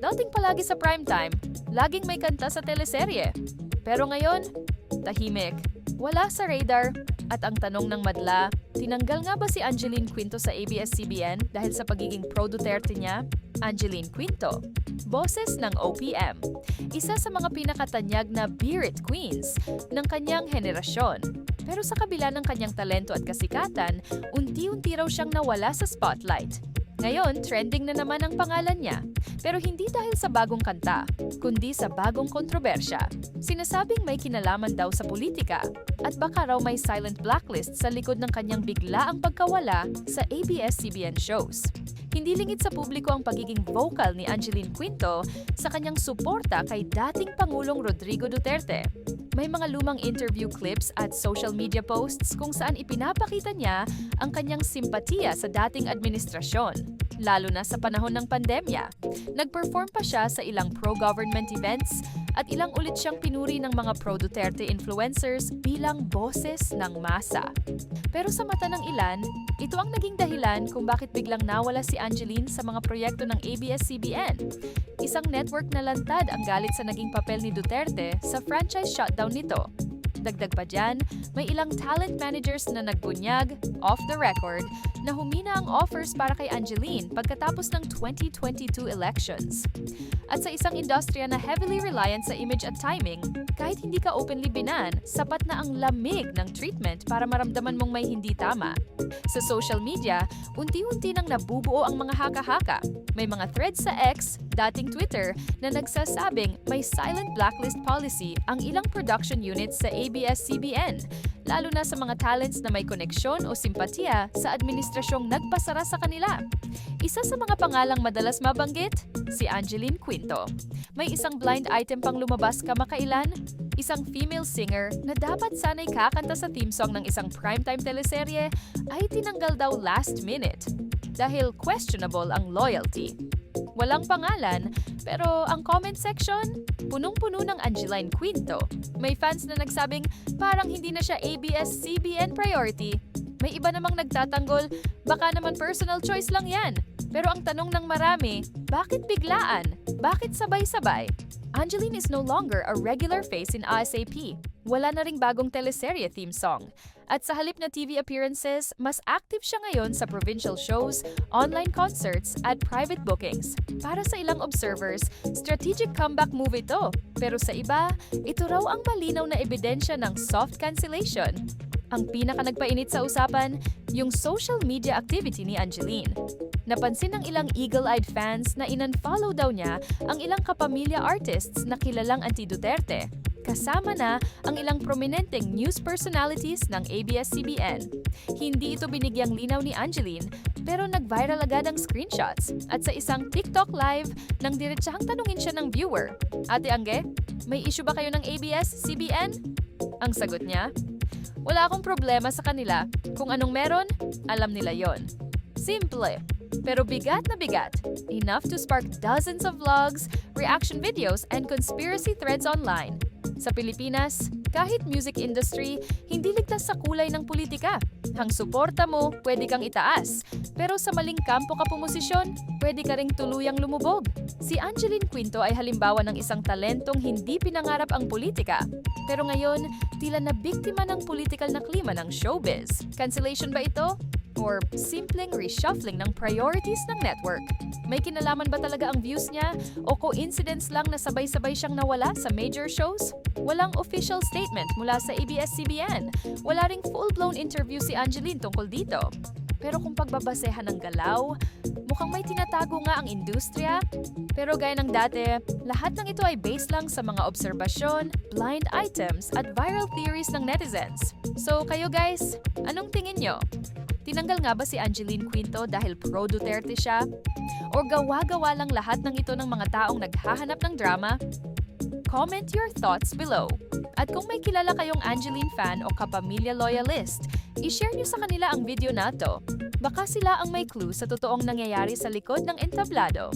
Dating palagi sa primetime, laging may kanta sa teleserye. Pero ngayon, tahimik. Wala sa radar. At ang tanong ng madla, tinanggal nga ba si Angeline Quinto sa ABS-CBN dahil sa pagiging pro-Duterte niya? Angeline Quinto, boses ng OPM. Isa sa mga pinakatanyag na Beer It Queens ng kanyang henerasyon. Pero sa kabila ng kanyang talento at kasikatan, unti-unti raw siyang nawala sa spotlight. Ngayon, trending na naman ang pangalan niya. Pero hindi dahil sa bagong kanta, kundi sa bagong kontrobersya. Sinasabing may kinalaman daw sa politika at baka raw may silent blacklist sa likod ng kanyang biglaang pagkawala sa ABS-CBN shows. Hindi lingid sa publiko ang pagiging vocal ni Angeline Quinto sa kanyang suporta kay dating Pangulong Rodrigo Duterte. May mga lumang interview clips at social media posts kung saan ipinapakita niya ang kanyang simpatiya sa dating administrasyon, lalo na sa panahon ng pandemya. Nag-perform pa siya sa ilang pro-government events at ilang ulit siyang pinuri ng mga pro-Duterte influencers bilang boses ng masa. Pero sa mata ng ilan, ito ang naging dahilan kung bakit biglang nawala si Angeline sa mga proyekto ng ABS-CBN. Isang network na lantad ang galit sa naging papel ni Duterte sa franchise shutdown nito. Dagdag pa dyan, may ilang talent managers na nagbunyag, off the record, na humina ang offers para kay Angeline pagkatapos ng 2022 elections. At sa isang industriya na heavily reliant sa image at timing, kahit hindi ka openly binan, sapat na ang lamig ng treatment para maramdaman mong may hindi tama. Sa social media, unti-unti nang nabubuo ang mga haka-haka. May mga threads sa X, dating Twitter, na nagsasabing may silent blacklist policy ang ilang production units sa ABS-CBN, lalo na sa mga talents na may koneksyon o simpatiya sa administrasyong nagpasara sa kanila. Isa sa mga pangalang madalas mabanggit, si Angeline Quinto. May isang blind item pang lumabas kamakailan, isang female singer na dapat sanay kakanta sa theme song ng isang primetime teleserye ay tinanggal daw last minute dahil questionable ang loyalty. Walang pangalan, pero ang comment section, punong-puno ng Angeline Quinto. May fans na nagsabing parang hindi na siya ABS-CBN priority. May iba namang nagtatanggol, baka naman personal choice lang yan. Pero ang tanong ng marami, bakit biglaan? Bakit sabay-sabay? Angeline is no longer a regular face in ASAP. Wala na ring bagong teleserye theme song. At sa halip na TV appearances, mas active siya ngayon sa provincial shows, online concerts, at private bookings. Para sa ilang observers, strategic comeback move ito. Pero sa iba, ito raw ang malinaw na ebidensya ng soft cancellation. Ang pinaka nagpainit sa usapan, yung social media activity ni Angeline. Napansin ng ilang eagle-eyed fans na inunfollow daw niya ang ilang kapamilya artists na kilalang anti-Duterte. Kasama na ang ilang prominenteng news personalities ng ABS-CBN. Hindi ito binigyang linaw ni Angeline, pero nag-viral agad ang screenshots. At sa isang TikTok live, nang diretsahang tanungin siya ng viewer, Ate Angge, may issue ba kayo ng ABS-CBN? Ang sagot niya, wala akong problema sa kanila. Kung anong meron, alam nila yon. Simple. Pero bigat na bigat. Enough to spark dozens of vlogs, reaction videos, and conspiracy threads online. Sa Pilipinas, kahit music industry, hindi ligtas sa kulay ng politika. Ang suporta mo, pwede kang itaas. Pero sa maling kampo ka pumosisyon, pwede ka ring tuluyang lumubog. Si Angeline Quinto ay halimbawa ng isang talentong hindi pinangarap ang politika. Pero ngayon, tila na biktima ng political na klima ng showbiz. Cancellation ba ito? Or simpleng reshuffling ng priorities ng network. May kinalaman ba talaga ang views niya o coincidence lang na sabay-sabay siyang nawala sa major shows? Walang official statement mula sa ABS-CBN. Wala ring full-blown interview si Angeline tungkol dito. Pero kung pagbabasehan ng galaw, mukhang may tinatago nga ang industriya. Pero gaya ng dati, lahat ng ito ay based lang sa mga obserbasyon, blind items at viral theories ng netizens. So kayo guys, anong tingin nyo? Tinanggal nga ba si Angeline Quinto dahil pro-Duterte siya? O gawa-gawa lang lahat ng ito ng mga taong naghahanap ng drama? Comment your thoughts below. At kung may kilala kayong Angeline fan o kapamilya loyalist, i-share nyo sa kanila ang video na to. Baka sila ang may clue sa totoong nangyayari sa likod ng entablado.